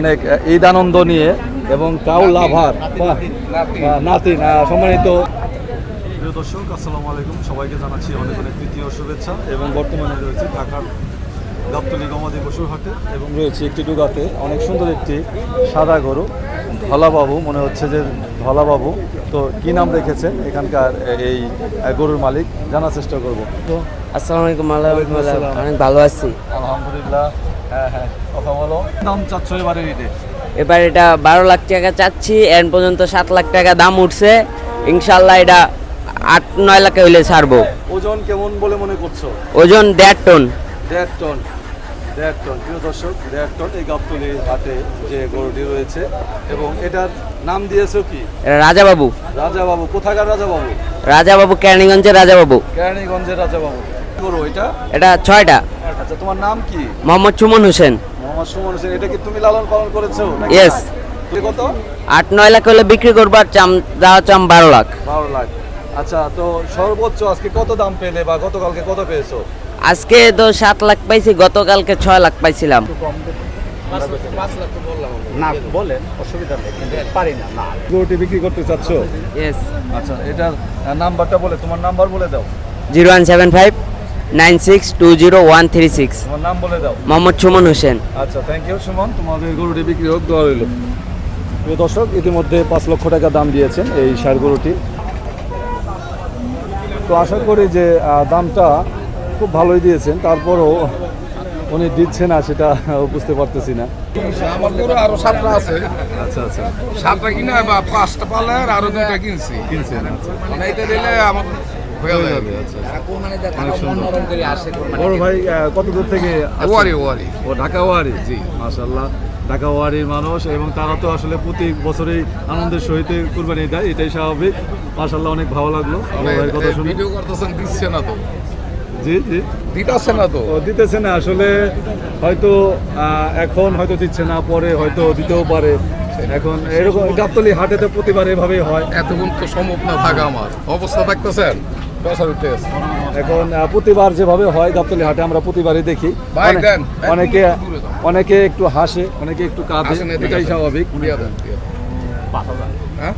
অনেক ঈদ আনন্দ নিয়ে এবং কাউ লাভার নাতিন সম্মানিত। প্রিয় দর্শক, আসসালামু আলাইকুম। সবাইকে জানাচ্ছি অনেক অনেক তৃতীয় শুভেচ্ছা এবং বর্তমানে রয়েছে ঢাকার গাবতলি গমাদি পশুর হাটে। এবং রয়েছে একটি ডুগাতে অনেক সুন্দর একটি সাদা গরু। ধলাবাবু মনে হচ্ছে যে ধলাবাবু। তো কি নাম রেখেছেন এখানকার এই গরুর মালিক? জানার চেষ্টা করব। তো আসসালামু আলাইকুম আল্লাহ অনেক ভালো আছি। আলহামদুলিল্লাহ। হ্যাঁ হ্যাঁ কথা বলো। দাম চাচ্ছ এবারে ঈদে? এবার এটা বারো লাখ টাকা চাচ্ছি। এর পর্যন্ত সাত লাখ টাকা দাম উঠছে। ইনশাল্লাহ এটা আট নয় লাখে হইলে ছাড়বো। ওজন কেমন বলে মনে করছ? ওজন দেড় টন। দেড় টন। দেড় টন প্রিয় দর্শক দেড় টন এই গাবতলি হাটে যে গরুটি রয়েছে এবং এটার নাম দিয়েছ কি? এটা রাজাবাবু। রাজাবাবু কোথাকার রাজাবাবু? রাজাবাবু কেরানীগঞ্জের রাজাবাবু। কেরানীগঞ্জের রাজাবাবু। গরু এটা? এটা ছয়টা। আচ্ছা তোমার নাম কি? মোহাম্মদ সুমন হোসেন। মোহাম্মদ সুমন হোসেন এটা কি তুমি লালন পালন করেছ ইয়েস. কত? আট নয় লাখ হলে বিক্রি করব আর চাম দেওয়া চাম বারো লাখ। বারো লাখ। আচ্ছা তো সর্বোচ্চ আজকে কত দাম পেলে বা গতকালকে কত পেয়েছ? আজকে তো সাত লাখ পাইছি গতকালকে ছয় লাখ পাইছিলাম। না বলেন অসুবিধা নেই পারি না না। গরুটি বিক্রি করতে চাচ্ছ? ইয়েস আচ্ছা এটার নাম্বারটা বলে তোমার নাম্বার বলে দাও। Zero one seven five nine six two zero one three six. তোমার নাম বলে দাও। মোহাম্মদ সুমন হোসেন। আচ্ছা থ্যাংক ইউ সুমন। তোমাদের গরুটি বিক্রি হোক দেওয়া রইল। প্রিয় দর্শক ইতিমধ্যে পাঁচ লক্ষ টাকা দাম দিয়েছেন এই সার গরুটি। তো আশা করি যে দামটা খুব ভালোই দিয়েছেন তারপরও উনি দিচ্ছে না সেটা বুঝতে পারতেছি না। আমার গরু আরও সাতটা আছে। আচ্ছা আচ্ছা। সাতটা কিনা বা পাঁচটা পালে আর আরও দুইটা কিনছি। কিনছেন মানে এটা দিলে আমার যাবে। যাবে অনেক বড় ভাই কত দূর থেকে ওয়ারি ওয়ারি। ও ঢাকা ওয়ারি? জি মাশাল্লাহ ঢাকা ওয়ারির মানুষ এবং তারা তো আসলে প্রতি বছরেই আনন্দের সহিত কুরবানি দেয় এটাই স্বাভাবিক। মাশাল্লাহ অনেক ভালো লাগল। আমার কথা শুনে। ভিডিও করতেছেন দিচ্ছে না তো। জি জি। দিতেছে না তো? দিতেছে না আসলে হয়তো এখন হয়তো দিচ্ছে না পরে হয়তো দিতেও পারে। এখন এরকম গাবতলি হাটে তো প্রতিবার এভাবেই হয়। এতক্ষণ তো সম্ভব না থাকা আমার। অবস্থা দেখতেছেন? এখন প্রতিবার যেভাবে হয় গাবতলি হাটে আমরা প্রতিবারই দেখি। অনেক- অনেকে একটু হাসে অনেকে একটু কাঁদে। এটাই। স্বাভাবিক। হ্যাঁ?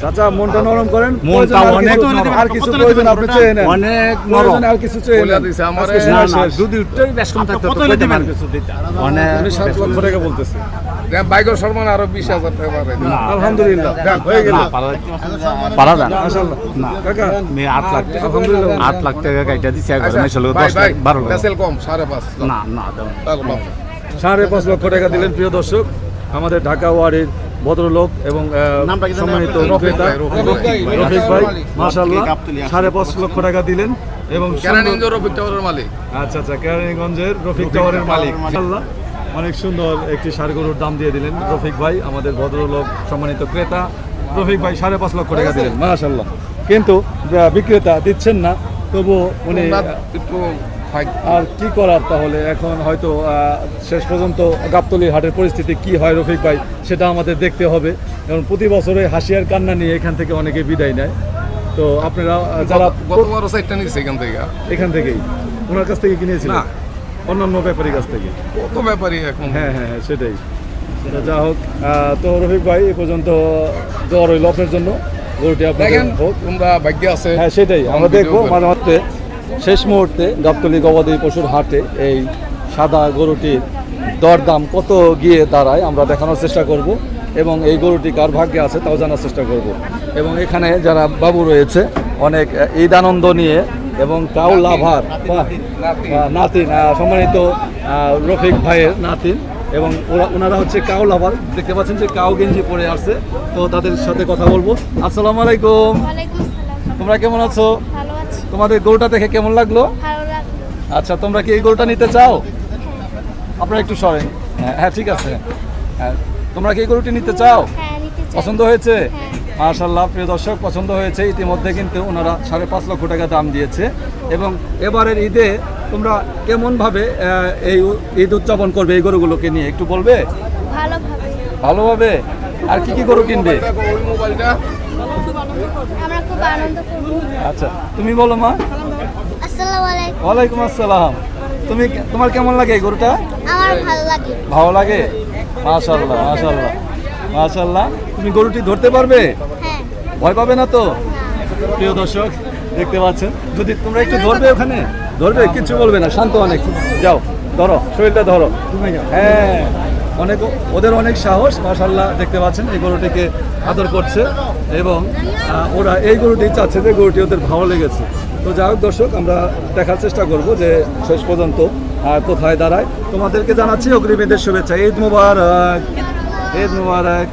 চাচা মনটা নরম করেন মনটা অনেক নরম। আর কিছু প্রয়োজন আপনি চেয়ে নেন অনেক নরম। আর কিছু চেয়ে বলে নেন দিছে আমারে- আজকে না না যদি বেশ কম থাকতো কত তো হলে কইতে দিবেন? পারতেন। অনেক উনি লক্ষ টাকা বলতেছে দেন, বাইকের সরমান আরও বিশ হাজার টাকা বাড়াই দেন। আলহামদুলিল্লাহ হয়ে গেল পারা- মাশাআল্লাহ না। কাকা মেয়ে আট লাখ টাকা আলহামদুলিল্লাহ। আট লাখ টাকা একবার মেশালো ভাই, দশ লাখ। না না দাও না। তাহলে বাবা। সাড়ে পাঁচ লক্ষ টাকা দিলেন প্রিয় দর্শক আমাদের ঢাকা ওয়ারির ভদ্রলোক এবং সম্মানিত রফিক ক্রেতা ভাই, রফিক আসে। সাড়ে পাঁচ লক্ষ টাকা দিলেন এবং রফিক টাওয়ারের মালিক। আচ্ছা আচ্ছা কেরানীগঞ্জের রফিক টাওয়ারের মালিক। মাশাআল্লাহ অনেক সুন্দর একটি সার গরুর দাম দিয়ে দিলেন রফিক ভাই আমাদের ভদ্রলোক সম্মানিত ক্রেতা। রফিক ভাই সাড়ে পাঁচ লক্ষ টাকা দিলেন মাশাআল্লাহ। কিন্তু বিক্রেতা দিচ্ছেন না তবু উনি একটু আর কি করার তাহলে? এখন হয়তো শেষ পর্যন্ত গাবতলি হাটের পরিস্থিতি কি হয় রফিক ভাই সেটা আমাদের দেখতে হবে। এবং প্রতি বছরে হাসি আর কান্না নিয়ে এখান থেকে অনেকে বিদায় নেয়। তো আপনারা যারা গতবারও সাইডটা নিচ্ছে এখান থেকে। এখান থেকেই। ওনার কাছ থেকে কিনেছিলেন না। অন্যান্য ব্যাপারীর কাছ থেকে। কত ব্যাপারই এখন। হ্যাঁ হ্যাঁ হ্যাঁ সেটাই। যা হোক। তো রফিক ভাই এ পর্যন্ত দোয়া রইল আপনার জন্য। গরুটি আপনাদের দেখেন হোক। তোমরা ভাগ্য আছে হ্যাঁ সেটাই। আমরা দেখব মাঝে মাঝে শেষ মুহূর্তে গাবতলি গবাদি পশুর হাটে এই সাদা গরুটির দরদাম কত গিয়ে দাঁড়ায় আমরা দেখানোর চেষ্টা করব এবং এই গরুটি কার ভাগ্যে আছে তাও জানার চেষ্টা করব। এবং এখানে যারা বাবু রয়েছে অনেক ঈদ আনন্দ নিয়ে এবং কাউ লাভার নাতিন সম্মানিত রফিক ভাইয়ের নাতিন এবং ওরা ওনারা হচ্ছে কাউ লাভার। দেখতে পাচ্ছেন যে কাউ গেঞ্জি পরে আসছে তো তাদের সাথে কথা বলব। আসসালামু আলাইকুম। তোমরা কেমন আছি? তোমাদের গরুটা দেখে কেমন লাগল? আচ্ছা তোমরা কি এই গরুটা নিতে চাও? আপনারা একটু সরেন। হ্যাঁ হ্যাঁ ঠিক আছে। হ্যাঁ তোমরা কি এই গরুটি নিতে চাও? হ্যাঁ নিতে চাই। পছন্দ হয়েছে? হ্যাঁ। মাশাল্লাহ প্রিয় দর্শক পছন্দ হয়েছে। ইতিমধ্যে কিন্তু ওনারা সাড়ে পাঁচ লক্ষ টাকা দাম দিয়েছে। এবং এবারের ঈদে তোমরা কেমনভাবে এই ঈদ উদযাপন করবে এই গরুগুলোকে নিয়ে? একটু বলবে? ভালোভাবে। ভালোভাবে? আর কি কি গরু কিনবে? দেখো ওই মোবাইলটা। আমরা খুব আনন্দ করব। আচ্ছা তুমি বলো মা। আসসালামু আলাইকুম। ওয়ালাইকুম আসসালাম। তুমি তোমার কেমন লাগে এই গরুটা? আমার ভালো লাগে। ভালো লাগে? মাশাল্লাহ মাশাল্লাহ মাশাল্লাহ তুমি গরুটি ধরতে পারবে? হ্যাঁ। ভয় পাবে না তো? প্রিয় দর্শক দেখতে পাচ্ছেন? যদি তোমরা একটু ধরবে ওখানে? ধরবে কিছু বলবে না শান্ত অনেক। যাও ধরো শরীরটা ধরো। হ্যাঁ। অনেক ওদের অনেক সাহস মাসাল্লাহ দেখতে পাচ্ছেন, এই গরুটিকে আদর করছে এবং ওরা এই গরুটি চাচ্ছে যে গরুটি ওদের ভালো লেগেছে। তো যাই হোক দর্শক, আমরা দেখার চেষ্টা করব যে শেষ পর্যন্ত কোথায় দাঁড়ায়। তোমাদেরকে জানাচ্ছি অগ্রিমীদের শুভেচ্ছা। ঈদ মুবারক। ঈদ মুবারক।